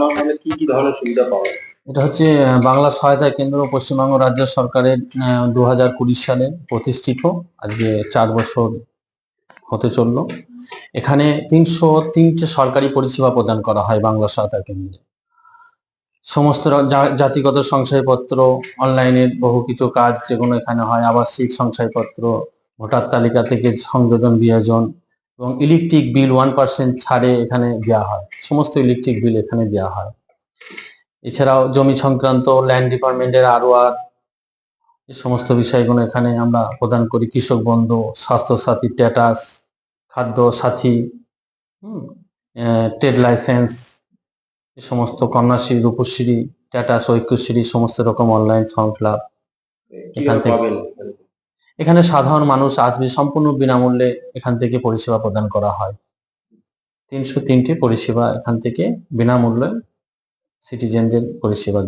নেওয়া হলে কি কি ধরনের সুবিধা পাওয়া? এটা হচ্ছে বাংলা সহায়তা কেন্দ্র পশ্চিমবঙ্গ রাজ্য সরকারের দু হাজার কুড়ি সালে প্রতিষ্ঠিত। আজকে চার বছর হতে চলল। এখানে তিনশো তিনটে সরকারি পরিষেবা প্রদান করা হয় বাংলা সহায়তা কেন্দ্রে। সমস্ত জাতিগত শংসাপত্র অনলাইনের বহু কিছু কাজ যেগুলো এখানে হয়, আবাসিক শংসাপত্র ভোটার তালিকা থেকে সংযোজন বিয়োজন এবং ইলেকট্রিক বিল ওয়ান পার্সেন্ট ছাড়ে এখানে দেওয়া হয়। সমস্ত ইলেকট্রিক বিল এখানে দেওয়া হয়। এছাড়াও জমি সংক্রান্ত ল্যান্ড ডিপার্টমেন্টের আরও আর এই সমস্ত বিষয়গুলো এখানে আমরা প্রদান করি। কৃষক বন্ধু স্বাস্থ্য সাথী স্ট্যাটাস খাদ্য সাথী ট্রেড লাইসেন্স এই সমস্ত কন্যাশ্রী রূপশ্রী স্ট্যাটাস ঐক্যশ্রী সমস্ত রকম অনলাইন ফর্ম ফিল আপ এখান থেকে- এখানে সাধারণ মানুষ আসবে সম্পূর্ণ বিনামূল্যে এখান থেকে পরিষেবা প্রদান করা হয়। তিনশো তিনটি পরিষেবা এখান থেকে বিনামূল্যে সিটিজেনদের পরিষেবা